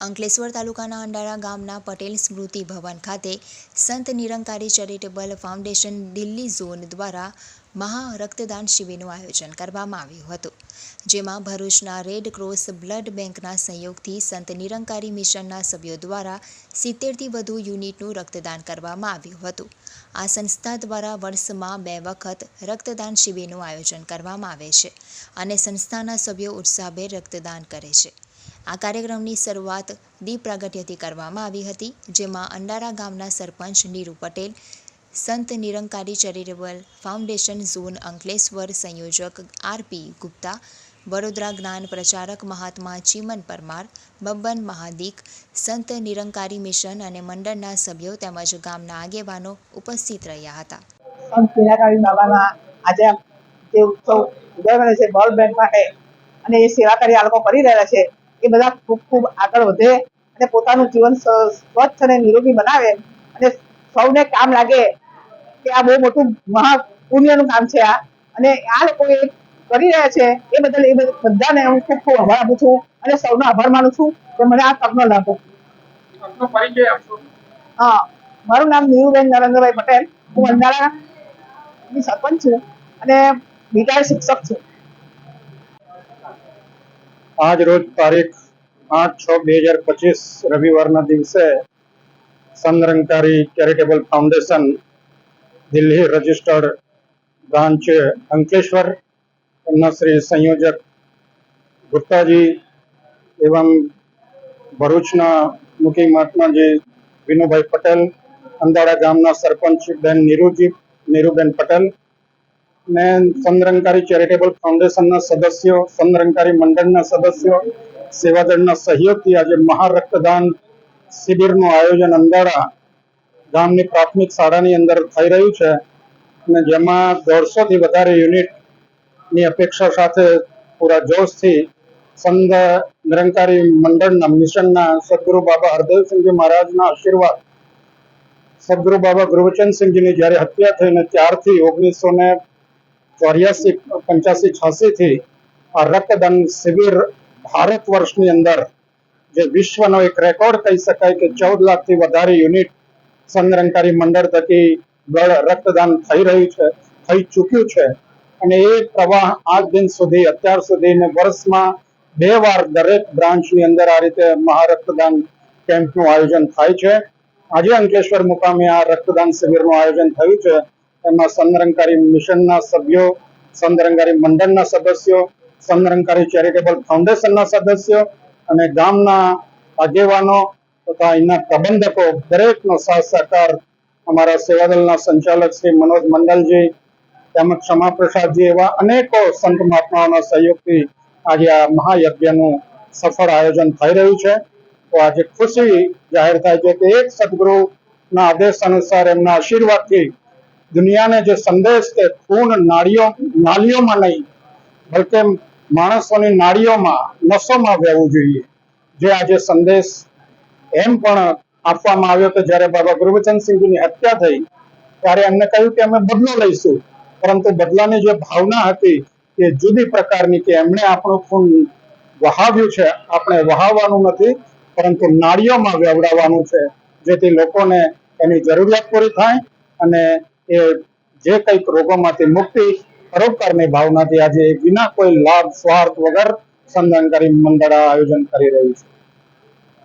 અંકલેશ્વર તાલુકાના અંડાળા ગામના પટેલ સ્મૃતિ ભવન ખાતે Sant Nirankari charitable foundation Delhi zone દ્વારા મહા રક્તદાન શિબિરનું આયોજન કરવામાં આવ્યું હતું, જેમાં ભરૂચના રેડ ક્રોસ બ્લડ બેંકના સહયોગથી સંત નિરંકારી મિશનના સભ્યો દ્વારા સિત્તેરથી વધુ યુનિટનું રક્તદાન કરવામાં આવ્યું હતું. આ સંસ્થા દ્વારા વર્ષમાં બે વખત રક્તદાન શિબિરનું આયોજન કરવામાં આવે છે અને સંસ્થાના સભ્યો ઉત્સાહભેર રક્તદાન કરે છે. આ કાર્યક્રમની શરૂઆત દીપ પ્રાગટ્યથી કરવામાં આવી હતી, જેમાં અંડારા ગામના સરપંચ Niru Patel, Sant Nirankari charitable foundation zone Ankleshwar સંયોજક આરપી ગુપ્તા, વડોદરા જ્ઞાન પ્રચારક મહાત્મા ચીમન પરમાર, બબ્બન મહાદિક, સંત નિરંકારી મિશન અને મંડળના સભ્યો તેમજ ગામના આગેવાનો ઉપસ્થિત રહ્યા હતા. સંત મીનાકાળી બાબાના આજે જે ઉત્સવ ઉદય છે બોલ બેંક માટે અને એ સેવા કાર્ય આ લોકો કરી રહ્યા છે. એ બધા ખૂબ ખૂબ આગળ વધે અને પોતાનું જીવન સ્વચ્છ અને નિરોગી બનાવે. અને સૌને કામ લાગે કે આ બહુ મોટું મહા પુણ્યનું કામ છે આ. અને આ લોકો એ કરી રહ્યા છે એ બદલ એ બધ- બધાને હું ખૂબ ખૂબ આભાર આપું છું અને સૌનો આભાર માનું છું કે મને આ તકનો લાભ આપ્યો. હા. મારું નામ નીરુબેન નરેન્દ્રભાઈ પટેલ. હું ની સરપંચ છું અને રિટાયર્ડ શિક્ષક છું. આજ રોજ તારીખ આઠ છ બે હજાર પચીસ રવિવારના દિવસે Nirankari charitable foundation Delhi registered branch Ankleshwar એમના શ્રી સંયોજક ગુપ્તાજી એવં ભરૂચના મુખી મહાત્માજી વિનુભાઈ પટેલ, અંદાડા ગામના સરપંચ બેન નીરુજી, નીરુબેન પટેલ ને સંરંકારી ચેરિટેબલ ફાઉન્ડેશનના સદસ્યો સંરંકારી મંડળના સદસ્યો, સેવાદળના સહયોગથી આજે મહા રક્તદાન શિબિરનું આયોજન અંદાડા ગામની પ્રાથમિક શાળાની અંદર થઈ રહ્યું છે. અને જેમાં દોઢસો થી વધારે યુનિટની અપેક્ષા સાથે પૂરા જોશથી સંઘ નિરંકારી મંડળના મિશનના સદગુરુ બાબા હરદેવસિંહજી મહારાજના આશીર્વાદ સદગુરુ બાબા ગુરુવચનસિંહજીની જ્યારે હત્યા થઈને ત્યારથી ઓગણીસો ને ચોર્યાસી, પંચ્યાસી, છ્યાસી થી આ રક્તદાન શિબિર ભારત વર્ષની અંદર જે વિશ્વનો એક રેકોર્ડ કહી શકાય કે ચૌદ લાખથી વધારે યુનિટ સંરંકારી મંડળ થકી બ્લડ રક્તદાન થઈ રહ્યું છે, થઈ ચૂક્યું છે. અને એ પ્રવાહ આજ દિન સુધી, અત્યાર સુધી ને વર્ષમાં બે વાર દરેક બ્રાન્ચની અંદર આ રીતે મહારક્તદાન કેમ્પનું આયોજન થાય છે. આજે અંકલેશ્વર મુકામે આ રક્તદાન શિબિરનું આયોજન થયું છે. એમાં સંરંકારી મિશનના સભ્યો સંરંકારી મંડળના સદસ્યો સંરંકારી ચેરિટેબલ ફાઉન્ડેશનના સદસ્યો અને ગામના આગેવાનો તથા અહીંના પ્રબંધકો, દરેકનો સાથ સહકાર અમારા સેવાદળના સંચાલક શ્રી મનોજ મંડલજી, તેમજ ક્ષમા પ્રસાદજી એવા અનેકો સંત મહાત્માઓના સહયોગથી આજે આ મહાયજ્ઞનું સફળ આયોજન થઈ રહ્યું છે. તો આજે ખુશી જાહેર થાય છે કે એક સદગુરુના આદેશ અનુસાર એમના આશીર્વાદથી દુનિયાને જે સંદેશ કે ખૂન નાળીઓ, નાળીઓમાં નહીં, બલકે માણસોની નાળીઓમાં, નસોમાં વહેવું જોઈએ. જે આજે સંદેશ એમ પણ આપવામાં આવ્યો કે જ્યારે બાબા ગુરુવચનસિંહજીની હત્યા થઈ, ત્યારે એમને કહ્યું કે અમે બદલો લઈશું. પરંતુ બદલાની જે ભાવના હતી એ જુદી પ્રકારની કે એમણે આપણું ખૂન વહાવ્યું છે, આપણે વહાવવાનું નથી, પરંતુ નાળીઓમાં વેવડાવવાનું છે, જેથી લોકોને એની જરૂરિયાત પૂરી થાય અને એ જે કંઈક રોગોમાંથી મુક્તિ પરોપકારની ભાવનાથી આજે વિના કોઈ લાભ, સ્વાર્થ વગર સંધાનકારી મંડળ આયોજન કરી રહ્યું છે.